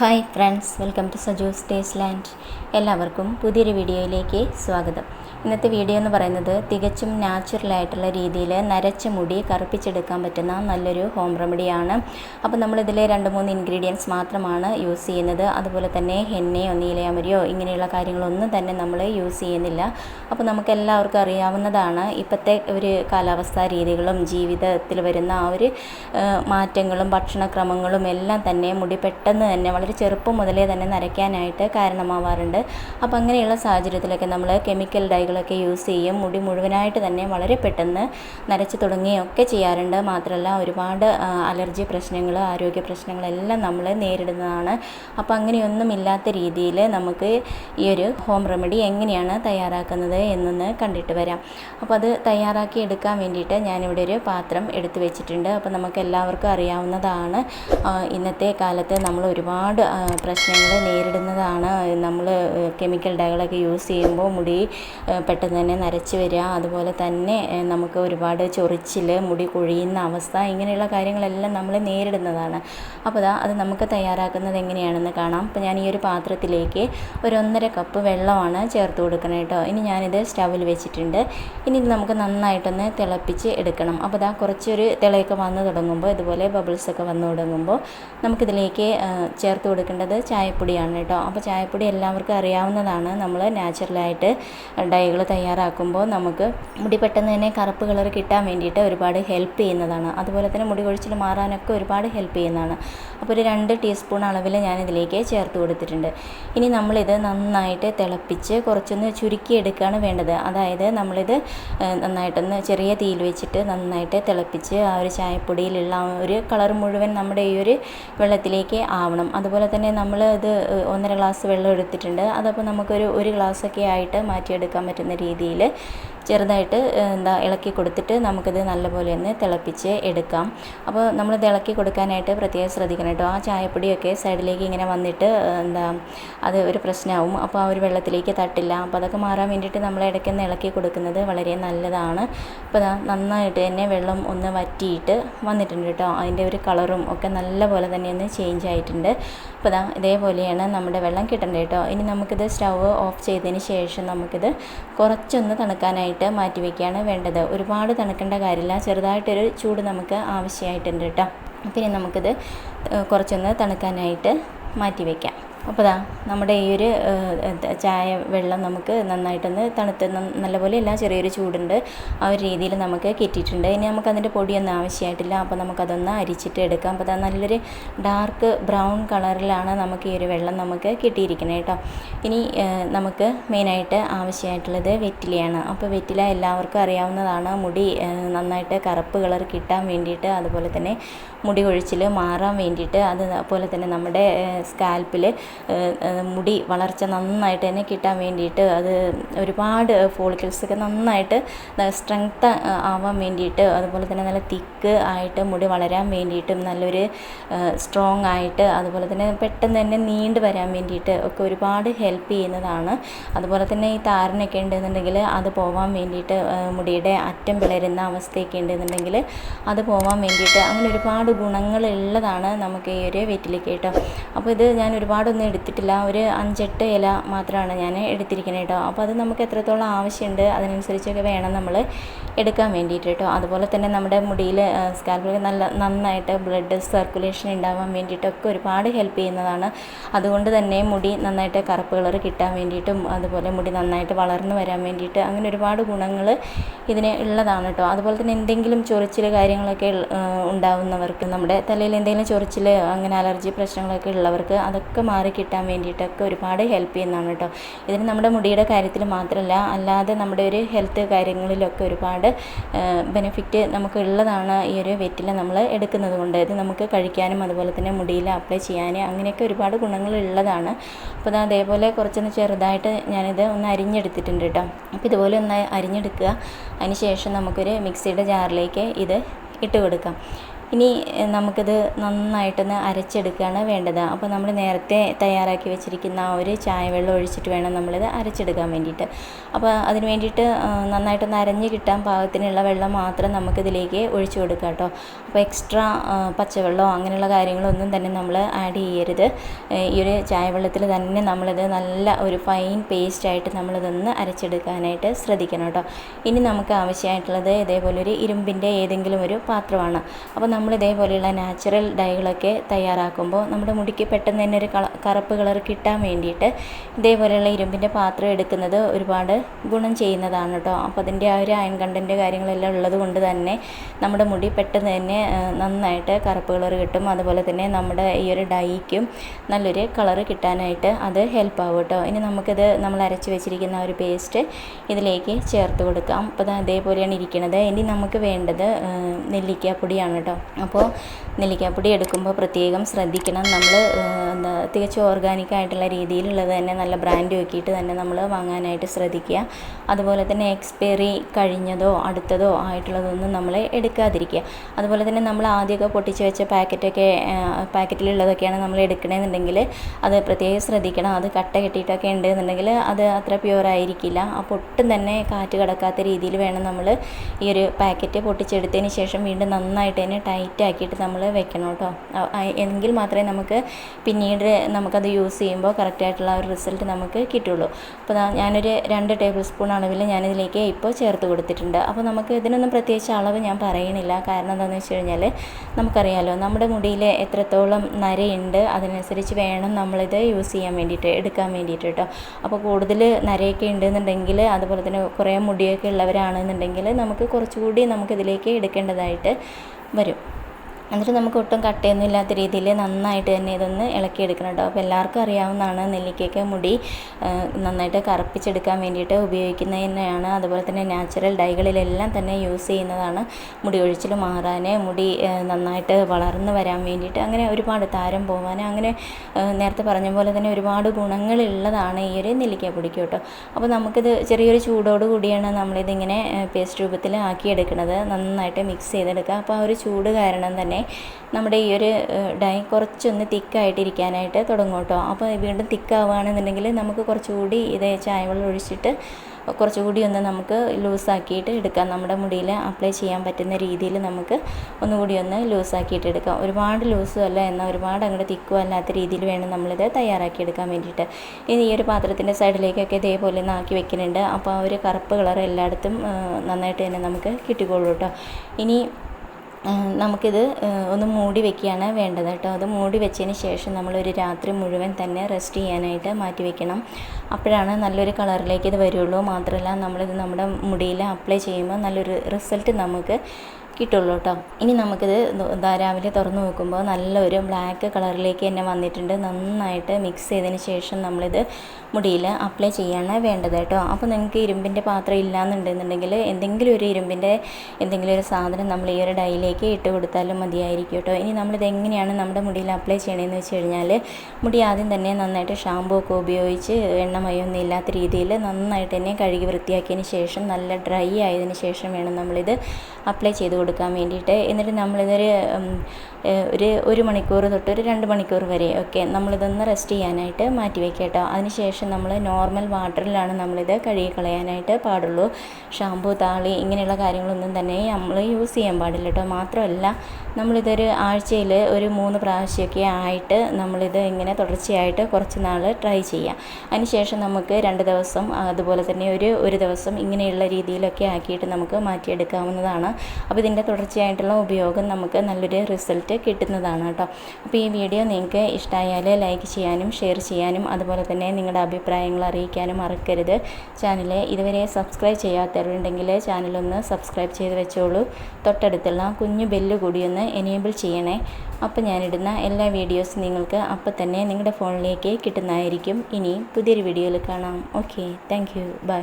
Hi friends welcome to Saju's taste land എല്ലാവർക്കും പുതിയൊരു വീഡിയോയിലേക്ക് സ്വാഗതം. ഇന്നത്തെ വീഡിയോ എന്ന് പറയുന്നത് തികച്ചും നാച്ചുറലായിട്ടുള്ള രീതിയിൽ നരച്ച മുടി കറുപ്പിച്ചെടുക്കാൻ പറ്റുന്ന നല്ലൊരു ഹോം റെമഡിയാണ് അപ്പോൾ നമ്മളിതിൽ രണ്ട് മൂന്ന് ഇൻഗ്രീഡിയൻസ് മാത്രമാണ് യൂസ് ചെയ്യുന്നത്. അതുപോലെ തന്നെ ഹെന്നയോ നീലയാമരിയോ ഇങ്ങനെയുള്ള കാര്യങ്ങളൊന്നും തന്നെ നമ്മൾ യൂസ് ചെയ്യുന്നില്ല. അപ്പോൾ നമുക്ക് എല്ലാവർക്കും അറിയാവുന്നതാണ് ഇപ്പോഴത്തെ ഒരു കാലാവസ്ഥാ രീതികളും ജീവിതത്തിൽ വരുന്ന ആ ഒരു മാറ്റങ്ങളും ഭക്ഷണക്രമങ്ങളും എല്ലാം തന്നെ മുടി പെട്ടെന്ന് തന്നെ വളരെ ചെറുപ്പം മുതലേ തന്നെ നരയ്ക്കാനായിട്ട് കാരണമാവാറുണ്ട്. അപ്പോൾ അങ്ങനെയുള്ള സാഹചര്യത്തിലൊക്കെ നമ്മൾ കെമിക്കൽ ഡൈകളൊക്കെ യൂസ് ചെയ്യും. മുടി മുഴുവനായിട്ട് തന്നെ വളരെ പെട്ടെന്ന് നരച്ച് തുടങ്ങുകയൊക്കെ ചെയ്യാറുണ്ട്. മാത്രമല്ല ഒരുപാട് അലർജി പ്രശ്നങ്ങൾ ആരോഗ്യ പ്രശ്നങ്ങളെല്ലാം നമ്മൾ നേരിടുന്നതാണ്. അപ്പോൾ അങ്ങനെയൊന്നും ഇല്ലാത്ത രീതിയിൽ നമുക്ക് ഈ ഒരു ഹോം റെമഡി എങ്ങനെയാണ് തയ്യാറാക്കുന്നത് എന്നൊന്ന് കണ്ടിട്ട് വരാം. അപ്പോൾ അത് തയ്യാറാക്കി എടുക്കാൻ വേണ്ടിയിട്ട് ഞാനിവിടെ ഒരു പാത്രം എടുത്തു വെച്ചിട്ടുണ്ട്. അപ്പോൾ നമുക്ക് എല്ലാവർക്കും അറിയാവുന്നതാണ്. ഇന്നത്തെ കാലത്ത് നമ്മൾ ഒരുപാട് പ്രശ്നങ്ങൾ നേരിടുന്നതാണ്. നമ്മൾ കെമിക്കൽ ഡൈകളൊക്കെ യൂസ് ചെയ്യുമ്പോൾ മുടി പെട്ടെന്ന് തന്നെ നരച്ച് വരിക അതുപോലെ തന്നെ നമുക്ക് ഒരുപാട് ചൊറിച്ചിൽ മുടി കൊഴിയുന്ന അവസ്ഥ ഇങ്ങനെയുള്ള കാര്യങ്ങളെല്ലാം നമ്മൾ നേരിടുന്നതാണ്. അപ്പോൾ ദാ അത് നമുക്ക് തയ്യാറാക്കുന്നത് എങ്ങനെയാണെന്ന് കാണാം. അപ്പോൾ ഞാൻ ഈ ഒരു പാത്രത്തിലേക്ക് ഒരു ഒന്നര കപ്പ് വെള്ളമാണ് ചേർത്ത് കൊടുക്കണം കേട്ടോ ഇനി ഞാനിത് സ്റ്റവിൽ വെച്ചിട്ടുണ്ട്. ഇനി ഇത് നമുക്ക് നന്നായിട്ടൊന്ന് തിളപ്പിച്ച് എടുക്കണം. അപ്പോൾ ദാ കുറച്ചൊരു തിളയൊക്കെ വന്ന് തുടങ്ങുമ്പോൾ ഇതുപോലെ ബബിൾസൊക്കെ വന്ന് തുടങ്ങുമ്പോൾ നമുക്കിതിലേക്ക് ചേർത്ത് കൊടുക്കേണ്ടത് ചായപ്പൊടിയാണ് കേട്ടോ. അപ്പോൾ ചായപ്പൊടി എല്ലാവർക്കും അറിയാവുന്നതാണ്. നമ്മൾ നാച്ചുറലായിട്ട് ഡൈകൾ തയ്യാറാക്കുമ്പോൾ നമുക്ക് മുടി പെട്ടെന്ന് തന്നെ കറുപ്പ് കളർ കിട്ടാൻ വേണ്ടിയിട്ട് ഒരുപാട് ഹെൽപ്പ് ചെയ്യുന്നതാണ്. അതുപോലെ തന്നെ മുടി കൊഴിച്ചിൽ മാറാനൊക്കെ ഒരുപാട് ഹെൽപ്പ് ചെയ്യുന്നതാണ്. അപ്പോൾ ഒരു രണ്ട് ടീസ്പൂൺ അളവിൽ ഞാനിതിലേക്ക് ചേർത്ത് കൊടുത്തിട്ടുണ്ട്. ഇനി നമ്മളിത് നന്നായിട്ട് തിളപ്പിച്ച് കുറച്ചൊന്ന് ചുരുക്കിയെടുക്കുകയാണ് വേണ്ടത്. അതായത് നമ്മളിത് നന്നായിട്ടൊന്ന് ചെറിയ തീയിൽ വെച്ചിട്ട് നന്നായിട്ട് തിളപ്പിച്ച് ആ ഒരു ചായപ്പൊടിയിലുള്ള ഒരു കളർ മുഴുവൻ നമ്മുടെ ഈ ഒരു വെള്ളത്തിലേക്ക് ആവണം. അതുപോലെ തന്നെ നമ്മൾ ഇത് ഒന്നര ഗ്ലാസ് വെള്ളം എടുത്തിട്ടുണ്ട്. അതപ്പോൾ നമുക്കൊരു ഒരു ഗ്ലാസ്സൊക്കെ ആയിട്ട് മാറ്റിയെടുക്കാൻ പറ്റുന്ന രീതിയിൽ ചെറുതായിട്ട് എന്താ ഇളക്കി കൊടുത്തിട്ട് നമുക്കിത് നല്ലപോലെ ഒന്ന് തിളപ്പിച്ച് എടുക്കാം. അപ്പോൾ നമ്മൾ ഇളക്കി കൊടുക്കാനായിട്ട് പ്രത്യേകം ശ്രദ്ധിക്കണം കേട്ടോ. ആ ചായപ്പൊടിയൊക്കെ സൈഡിലേക്ക് ഇങ്ങനെ വന്നിട്ട് എന്താ അത് ഒരു പ്രശ്നമാവും. അപ്പോൾ ആ ഒരു വെള്ളത്തിലേക്ക് തട്ടില്ല. അപ്പോൾ അതൊക്കെ മാറാൻ വേണ്ടിയിട്ട് നമ്മൾ ഇടയ്ക്കൊന്ന് ഇളക്കി കൊടുക്കുന്നത് വളരെ നല്ലതാണ്. അപ്പോൾ നന്നായിട്ട് തന്നെ വെള്ളം ഒന്ന് വറ്റിയിട്ട് വന്നിട്ടുണ്ട് കേട്ടോ. അതിന്റെ ഒരു കളറും ഒക്കെ നല്ലപോലെ തന്നെ ഒന്ന് ചേഞ്ച് ആയിട്ടുണ്ട്. അപ്പോൾ ദാ ഇതേപോലെയാണ് നമ്മുടെ വെള്ളം കിട്ടേണ്ടത് കേട്ടോ. ഇനി നമുക്കിത് സ്റ്റൗ ഓഫ് ചെയ്തതിന് ശേഷം നമുക്കിത് കുറച്ചൊന്ന് തണുക്കാനായിട്ട് മാറ്റി വയ്ക്കുകയാണ് വേണ്ടത്. ഒരുപാട് തണുക്കേണ്ട കാര്യമില്ല. ചെറുതായിട്ടൊരു ചൂട് നമുക്ക് ആവശ്യമായിട്ടുണ്ട് കേട്ടോ. പിന്നെ നമുക്കിത് കുറച്ചൊന്ന് തണുക്കാനായിട്ട് മാറ്റി വയ്ക്കാം അപ്പോൾ ഇതാ നമ്മുടെ ഈ ഒരു ചായ വെള്ളം നമുക്ക് നന്നായിട്ടൊന്ന് തണുത്ത് നല്ലപോലെ എല്ലാം ചെറിയൊരു ചൂടുണ്ട് ആ ഒരു രീതിയിൽ നമുക്ക് കിട്ടിയിട്ടുണ്ട് ഇനി നമുക്ക് അതിന്റെ പൊടിയൊന്നും ആവശ്യമായിട്ടില്ല അപ്പോൾ നമുക്കതൊന്ന് അരിച്ചിട്ട് എടുക്കാം. അപ്പോൾ അതാ നല്ലൊരു ഡാർക്ക് ബ്രൗൺ കളറിലാണ് നമുക്ക് ഈ ഒരു വെള്ളം നമുക്ക് കിട്ടിയിരിക്കുന്നത് കേട്ടോ ഇനി നമുക്ക് മെയിനായിട്ട് ആവശ്യമായിട്ടുള്ളത് വെറ്റിലയാണ്. അപ്പോൾ വെറ്റില എല്ലാവർക്കും അറിയാവുന്നതാണ്. മുടി നന്നായിട്ട് കറുപ്പ് കളർ കിട്ടാൻ വേണ്ടിയിട്ട് അതുപോലെ തന്നെ മുടി കൊഴിച്ചിൽ മാറാൻ വേണ്ടിയിട്ട് അതുപോലെ തന്നെ നമ്മുടെ സ്കാൽപ്പിൽ മുടി വളർച്ച നന്നായിട്ട് തന്നെ കിട്ടാൻ വേണ്ടിയിട്ട് അത് ഒരുപാട് ഒക്കെ നന്നായിട്ട് സ്ട്രെങ്ത് ആവാൻ വേണ്ടിയിട്ട് അതുപോലെ തന്നെ നല്ല തിക്ക് ആയിട്ട് മുടി വളരാൻ വേണ്ടിയിട്ടും നല്ലൊരു സ്ട്രോങ് ആയിട്ട് അതുപോലെ തന്നെ പെട്ടെന്ന് തന്നെ നീണ്ടു വരാൻ വേണ്ടിയിട്ട് ഒക്കെ ഒരുപാട് ഹെൽപ്പ് ചെയ്യുന്നതാണ്. അതുപോലെ തന്നെ ഈ താരനൊക്കെ ഉണ്ടെന്നുണ്ടെങ്കിൽ അത് പോവാൻ വേണ്ടിയിട്ട് മുടിയുടെ അറ്റം പിളരുന്ന അവസ്ഥയൊക്കെ ഉണ്ടെന്നുണ്ടെങ്കിൽ അത് പോവാൻ വേണ്ടിയിട്ട് അങ്ങനെ ഒരുപാട് ഗുണങ്ങളുള്ളതാണ് നമുക്ക് ഈ ഒരു വെറ്റിലേക്ക് കേട്ടോ. അപ്പോൾ ഇത് ഞാൻ ഒരുപാടൊന്നും എടുത്തിട്ടില്ല. ഒരു അഞ്ചെട്ട് ഇല മാത്രമാണ് ഞാൻ എടുത്തിരിക്കുന്നത് കേട്ടോ അപ്പോൾ അത് നമുക്ക് എത്രത്തോളം ആവശ്യമുണ്ട് അതിനനുസരിച്ചൊക്കെ വേണം നമ്മൾ എടുക്കാൻ വേണ്ടിയിട്ട് കേട്ടോ അതുപോലെ തന്നെ നമ്മുടെ മുടിയിൽ സ്കാൽപ്പിൽ നല്ല നന്നായിട്ട് ബ്ലഡ് സർക്കുലേഷൻ ഉണ്ടാവാൻ വേണ്ടിയിട്ടൊക്കെ ഒരുപാട് ഹെൽപ്പ് ചെയ്യുന്നതാണ്. അതുകൊണ്ട് തന്നെ മുടി നന്നായിട്ട് കറുപ്പ് കളർ കിട്ടാൻ വേണ്ടിയിട്ടും അതുപോലെ മുടി നന്നായിട്ട് വളർന്നു വരാൻ വേണ്ടിയിട്ട് അങ്ങനെ ഒരുപാട് ഗുണങ്ങൾ ഇതിന് ഉള്ളതാണ് കേട്ടോ അതുപോലെ തന്നെ എന്തെങ്കിലും ചൊറിച്ചിൽ കാര്യങ്ങളൊക്കെ ഉണ്ടാവുന്നവർക്ക് നമ്മുടെ തലയിൽ എന്തെങ്കിലും ചൊറിച്ചിൽ അങ്ങനെ അലർജി പ്രശ്നങ്ങളൊക്കെ ഉള്ളവർക്ക് അതൊക്കെ മാറി കിട്ടാൻ വേണ്ടിയിട്ടൊക്കെ ഒരുപാട് ഹെൽപ്പ് ചെയ്യുന്നതാണ് കേട്ടോ. ഇതിന് നമ്മുടെ മുടിയുടെ കാര്യത്തിൽ മാത്രമല്ല അല്ലാതെ നമ്മുടെ ഒരു ഹെൽത്ത് കാര്യങ്ങളിലൊക്കെ ഒരുപാട് ബെനിഫിറ്റ് നമുക്ക് ഉള്ളതാണ് ഈ ഒരു വെറ്റില നമ്മൾ എടുക്കുന്നത് കൊണ്ട്. ഇത് നമുക്ക് കഴിക്കാനും അതുപോലെ തന്നെ മുടിയിൽ അപ്ലൈ ചെയ്യാനും അങ്ങനെയൊക്കെ ഒരുപാട് ഗുണങ്ങളുള്ളതാണ് അപ്പോൾ ഞാൻ അതേപോലെ കുറച്ചൊന്ന് ചെറുതായിട്ട് ഞാനിത് ഒന്ന് അരിഞ്ഞെടുത്തിട്ടുണ്ട് കേട്ടോ. അപ്പോൾ ഇതുപോലെ ഒന്ന് അരിഞ്ഞെടുക്കുക. അതിന് ശേഷം നമുക്കൊരു മിക്സിയുടെ ജാറിലേക്ക് ഇത് ഇട്ട് കൊടുക്കാം. ഇനി നമുക്കിത് നന്നായിട്ടൊന്ന് അരച്ചെടുക്കുകയാണ് വേണ്ടത്. അപ്പോൾ നമ്മൾ നേരത്തെ തയ്യാറാക്കി വെച്ചിരിക്കുന്ന ആ ഒരു ചായ വെള്ളം ഒഴിച്ചിട്ട് വേണം നമ്മളിത് അരച്ചെടുക്കാൻ വേണ്ടിയിട്ട്. അപ്പോൾ അതിന് വേണ്ടിയിട്ട് നന്നായിട്ടൊന്ന് അരഞ്ഞ് കിട്ടാൻ പാകത്തിനുള്ള വെള്ളം മാത്രം നമുക്കിതിലേക്ക് ഒഴിച്ചു കൊടുക്കാം കേട്ടോ. അപ്പോൾ എക്സ്ട്രാ പച്ചവെള്ളമോ അങ്ങനെയുള്ള കാര്യങ്ങളൊന്നും തന്നെ നമ്മൾ ആഡ് ചെയ്യരുത്. ഈ ഒരു ചായ വെള്ളത്തിൽ തന്നെ നമ്മളിത് നല്ല ഒരു ഫൈൻ പേസ്റ്റായിട്ട് നമ്മളിതൊന്ന് അരച്ചെടുക്കാനായിട്ട് ശ്രദ്ധിക്കണം കേട്ടോ. ഇനി നമുക്ക് ആവശ്യമായിട്ടുള്ളത് ഇതേപോലെ ഒരു ഇരുമ്പിന്റെ ഏതെങ്കിലും ഒരു പാത്രമാണ്. അപ്പോൾ നമ്മൾ ഇതേപോലെയുള്ള നാച്ചുറൽ ഡൈകളൊക്കെ തയ്യാറാക്കുമ്പോൾ നമ്മുടെ മുടിക്ക് പെട്ടെന്ന് തന്നെ ഒരു കറുപ്പ് കളർ കിട്ടാൻ വേണ്ടിയിട്ട് ഇതേപോലെയുള്ള ഇരുമ്പിന്റെ പാത്രം എടുക്കുന്നത് ഒരുപാട് ഗുണം ചെയ്യുന്നതാണ് കേട്ടോ. അപ്പോൾ അതിന്റെ ആ ഒരു അയൺ കണ്ടന്റ് കാര്യങ്ങളെല്ലാം ഉള്ളത് കൊണ്ട് തന്നെ നമ്മുടെ മുടി പെട്ടെന്ന് തന്നെ നന്നായിട്ട് കറുപ്പ് കളർ കിട്ടും. അതുപോലെ തന്നെ നമ്മുടെ ഈ ഒരു ഡൈക്കും നല്ലൊരു കളർ കിട്ടാനായിട്ട് അത് ഹെൽപ്പ് ആവും കേട്ടോ. ഇനി നമുക്കിത് നമ്മൾ അരച്ച് വെച്ചിരിക്കുന്ന ഒരു പേസ്റ്റ് ഇതിലേക്ക് ചേർത്ത് കൊടുക്കാം. അപ്പോൾ ഇതേപോലെയാണ് ഇരിക്കുന്നത് ഇനി നമുക്ക് വേണ്ടത് നെല്ലിക്കാപ്പൊടിയാണ് കേട്ടോ. അപ്പോൾ നെല്ലിക്കാപ്പൊടി എടുക്കുമ്പോൾ പ്രത്യേകം ശ്രദ്ധിക്കണം. നമ്മൾ എന്താ തികച്ചും ഓർഗാനിക് ആയിട്ടുള്ള രീതിയിലുള്ളത് തന്നെ നല്ല ബ്രാൻഡ് നോക്കിയിട്ട് തന്നെ നമ്മൾ വാങ്ങാനായിട്ട് ശ്രദ്ധിക്കുക. അതുപോലെ തന്നെ എക്സ്പയറി കഴിഞ്ഞതോ അടുത്തതോ ആയിട്ടുള്ളതൊന്നും നമ്മൾ എടുക്കാതിരിക്കുക. അതുപോലെ തന്നെ നമ്മൾ ആദ്യമൊക്കെ പൊട്ടിച്ച് വെച്ച പാക്കറ്റൊക്കെ പാക്കറ്റിലുള്ളതൊക്കെയാണ് നമ്മൾ എടുക്കണമെന്നുണ്ടെങ്കിൽ അത് പ്രത്യേകം ശ്രദ്ധിക്കണം. അത് കട്ട കെട്ടിയിട്ടൊക്കെ ഉണ്ടെന്നുണ്ടെങ്കിൽ അത് അത്ര പ്യുവർ ആയിരിക്കില്ല. അപ്പോൾ ഒട്ടും തന്നെ കാറ്റ് കടക്കാത്ത രീതിയിൽ വേണം നമ്മൾ ഈ ഒരു പാക്കറ്റ് പൊട്ടിച്ചെടുത്തതിന് ശേഷം വീണ്ടും നന്നായിട്ട് തന്നെ ടൈറ്റ് ആക്കിയിട്ട് നമ്മൾ വെക്കണം കേട്ടോ എങ്കിൽ മാത്രമേ നമുക്ക് പിന്നീട് നമുക്കത് യൂസ് ചെയ്യുമ്പോൾ കറക്റ്റായിട്ടുള്ള ഒരു റിസൾട്ട് നമുക്ക് കിട്ടുള്ളൂ. അപ്പോൾ ഞാനൊരു രണ്ട് ടേബിൾ സ്പൂൺ അളവിൽ ഞാനിതിലേക്ക് ഇപ്പോൾ ചേർത്ത് കൊടുത്തിട്ടുണ്ട്. അപ്പോൾ നമുക്ക് ഇതിനൊന്നും പ്രത്യേകിച്ച് അളവ് ഞാൻ പറയണില്ല കാരണം എന്താണെന്ന് വെച്ച് കഴിഞ്ഞാൽ നമുക്കറിയാലോ നമ്മുടെ മുടിയിൽ എത്രത്തോളം നരയുണ്ട് അതിനനുസരിച്ച് വേണം നമ്മളിത് യൂസ് ചെയ്യാൻ വേണ്ടിയിട്ട് എടുക്കാൻ വേണ്ടിയിട്ട് കേട്ടോ അപ്പോൾ കൂടുതൽ നരയൊക്കെ ഉണ്ടെന്നുണ്ടെങ്കിൽ അതുപോലെ തന്നെ കുറേ മുടിയൊക്കെ ഉള്ളവരാണെന്നുണ്ടെങ്കിൽ നമുക്ക് കുറച്ചുകൂടി നമുക്കിതിലേക്ക് എടുക്കേണ്ടതായിട്ട് വരും. എന്നിട്ട് നമുക്ക് ഒട്ടും കട്ടയൊന്നും ഇല്ലാത്ത രീതിയിൽ നന്നായിട്ട് തന്നെ ഇതൊന്ന് ഇളക്കിയെടുക്കണം കേട്ടോ. അപ്പോൾ എല്ലാവർക്കും അറിയാവുന്നതാണ് നെല്ലിക്കയ്ക്ക് മുടി നന്നായിട്ട് കറുപ്പിച്ചെടുക്കാൻ വേണ്ടിയിട്ട് ഉപയോഗിക്കുന്നത് തന്നെയാണ്. അതുപോലെ തന്നെ നാച്ചുറൽ ഡൈകളിലെല്ലാം തന്നെ യൂസ് ചെയ്യുന്നതാണ് മുടി ഒഴിച്ചിൽ മാറാൻ മുടി നന്നായിട്ട് വളർന്നു വരാൻ വേണ്ടിയിട്ട്. അങ്ങനെ ഒരുപാട് താരം പോകാൻ അങ്ങനെ നേരത്തെ പറഞ്ഞ പോലെ തന്നെ ഒരുപാട് ഗുണങ്ങളുള്ളതാണ് ഈ ഒരു നെല്ലിക്ക പൊടിക്ക് കേട്ടോ. അപ്പോൾ നമുക്കിത് ചെറിയൊരു ചൂടോട് കൂടിയാണ് നമ്മളിതിങ്ങനെ പേസ്റ്റ് രൂപത്തിൽ ആക്കിയെടുക്കുന്നത്. നന്നായിട്ട് മിക്സ് ചെയ്തെടുക്കുക. അപ്പോൾ ആ ഒരു ചൂട് കാരണം തന്നെ തന്നെ നമ്മുടെ ഈ ഒരു ഡൈ കുറച്ചൊന്ന് തിക്കായിട്ടിരിക്കാനായിട്ട് തുടങ്ങും കേട്ടോ അപ്പോൾ വീണ്ടും തിക്കാവുകയാണെന്നുണ്ടെങ്കിൽ നമുക്ക് കുറച്ചുകൂടി ഇത് ചായവെള്ളം ഒഴിച്ചിട്ട് കുറച്ചുകൂടി ഒന്ന് നമുക്ക് ലൂസാക്കിയിട്ട് എടുക്കാം. നമ്മുടെ മുടിയിൽ അപ്ലൈ ചെയ്യാൻ പറ്റുന്ന രീതിയിൽ നമുക്ക് ഒന്നുകൂടി ഒന്ന് ലൂസാക്കിയിട്ട് എടുക്കാം. ഒരുപാട് ലൂസും അല്ല എന്നാൽ ഒരുപാട് അങ്ങോട്ട് തിക്കും അല്ലാത്ത രീതിയിൽ വേണം നമ്മളിത് തയ്യാറാക്കി എടുക്കാൻ വേണ്ടിയിട്ട്. ഇനി ഈ ഒരു പാത്രത്തിന്റെ സൈഡിലേക്കൊക്കെ ഇതേപോലെ ഒന്ന് ആക്കി വെക്കുന്നുണ്ട്. അപ്പോൾ ആ ഒരു കറുപ്പ് കളർ എല്ലായിടത്തും നന്നായിട്ട് തന്നെ നമുക്ക് കിട്ടിക്കോളൂ കേട്ടോ. ഇനി നമുക്കിത് ഒന്ന് മൂടി വെക്കുകയാണ് വേണ്ടത് കേട്ടോ. അത് മൂടി വെച്ചതിന് ശേഷം നമ്മളൊരു രാത്രി മുഴുവൻ തന്നെ റെസ്റ്റ് ചെയ്യാനായിട്ട് മാറ്റി വെക്കണം. അപ്പോഴാണ് നല്ലൊരു കളറിലേക്ക് ഇത് വരുള്ളൂ. മാത്രമല്ല നമ്മളിത് നമ്മുടെ മുടിയിൽ അപ്ലൈ ചെയ്യുമ്പോൾ നല്ലൊരു റിസൾട്ട് നമുക്ക് കിട്ടുള്ളൂ കേട്ടോ. ഇനി നമുക്കിത് രാവിലെ തുറന്ന് നോക്കുമ്പോൾ നല്ലൊരു ബ്ലാക്ക് കളറിലേക്ക് തന്നെ വന്നിട്ടുണ്ട്. നന്നായിട്ട് മിക്സ് ചെയ്തതിന് ശേഷം നമ്മളിത് മുടിയിൽ അപ്ലൈ ചെയ്യാണ് വേണ്ടത് കേട്ടോ. അപ്പോൾ നിങ്ങൾക്ക് ഇരുമ്പിന്റെ പാത്രം ഇല്ലയെന്നുണ്ടെന്നുണ്ടെങ്കിൽ എന്തെങ്കിലും ഒരു ഇരുമ്പിന്റെ എന്തെങ്കിലും ഒരു സാധനം നമ്മൾ ഈ ഒരു ഡൈയിലേക്ക് ഇട്ട് കൊടുത്താലും മതിയായിരിക്കും കേട്ടോ. ഇനി നമ്മളിത് എങ്ങനെയാണ് നമ്മുടെ മുടിയിൽ അപ്ലൈ ചെയ്യണമെന്ന് വെച്ച് കഴിഞ്ഞാൽ മുടി ആദ്യം തന്നെ നന്നായിട്ട് ഷാമ്പൂ ഒക്കെ ഉപയോഗിച്ച് എണ്ണമയൊന്നും ഇല്ലാത്ത രീതിയിൽ നന്നായിട്ട് തന്നെ കഴുകി വൃത്തിയാക്കിയതിന് ശേഷം നല്ല ഡ്രൈ ആയതിനു ശേഷം വേണം നമ്മളിത് അപ്ലൈ ചെയ്ത് കൊടുക്കാൻ വേണ്ടിയിട്ട്. എന്നിട്ട് നമ്മളിതൊരു ഒരു ഒരു മണിക്കൂർ തൊട്ട് ഒരു രണ്ട് മണിക്കൂർ വരെ ഒക്കെ നമ്മളിതൊന്ന് റെസ്റ്റ് ചെയ്യാനായിട്ട് മാറ്റി വയ്ക്കുക കേട്ടോ. അതിനുശേഷം നമ്മൾ നോർമൽ വാട്ടറിലാണ് നമ്മളിത് കഴുകി കളയാനായിട്ട് പാടുള്ളൂ. ഷാമ്പു താളി ഇങ്ങനെയുള്ള കാര്യങ്ങളൊന്നും തന്നെ നമ്മൾ യൂസ് ചെയ്യാൻ പാടില്ല കേട്ടോ. മാത്രമല്ല നമ്മളിതൊരു ആഴ്ചയിൽ ഒരു മൂന്ന് പ്രാവശ്യമൊക്കെ ആയിട്ട് നമ്മളിത് ഇങ്ങനെ തുടർച്ചയായിട്ട് കുറച്ച് നാൾ ട്രൈ ചെയ്യാം. അതിനുശേഷം നമുക്ക് രണ്ട് ദിവസം അതുപോലെ തന്നെ ഒരു ഒരു ദിവസം ഇങ്ങനെയുള്ള രീതിയിലൊക്കെ ആക്കിയിട്ട് നമുക്ക് മാറ്റിയെടുക്കാവുന്നതാണ്. അപ്പോൾ ഇതിന്റെ തുടർച്ചയായിട്ടുള്ള ഉപയോഗം നമുക്ക് നല്ലൊരു റിസൾട്ട് കിട്ടുന്നതാണ് കേട്ടോ. അപ്പോൾ ഈ വീഡിയോ നിങ്ങൾക്ക് ഇഷ്ടമായാൽ ലൈക്ക് ചെയ്യാനും ഷെയർ ചെയ്യാനും അതുപോലെ തന്നെ നിങ്ങളുടെ അഭിപ്രായങ്ങൾ അറിയിക്കാനും മറക്കരുത്. ചാനൽ ഇതുവരെ സബ്സ്ക്രൈബ് ചെയ്യാത്തവരുണ്ടെങ്കിൽ ചാനലൊന്ന് സബ്സ്ക്രൈബ് ചെയ്ത് വെച്ചോളൂ. തൊട്ടടുത്തുള്ള കുഞ്ഞു ബെല്ല് കൂടി ഒന്ന് എനേബിൾ ചെയ്യണേ. അപ്പോൾ ഞാനിടുന്ന എല്ലാ വീഡിയോസും നിങ്ങൾക്ക് അപ്പോൾ തന്നെ നിങ്ങളുടെ ഫോണിലേക്ക് കിട്ടുന്നതായിരിക്കും. ഇനിയും പുതിയൊരു വീഡിയോയിൽ കാണാം. Okay thank bye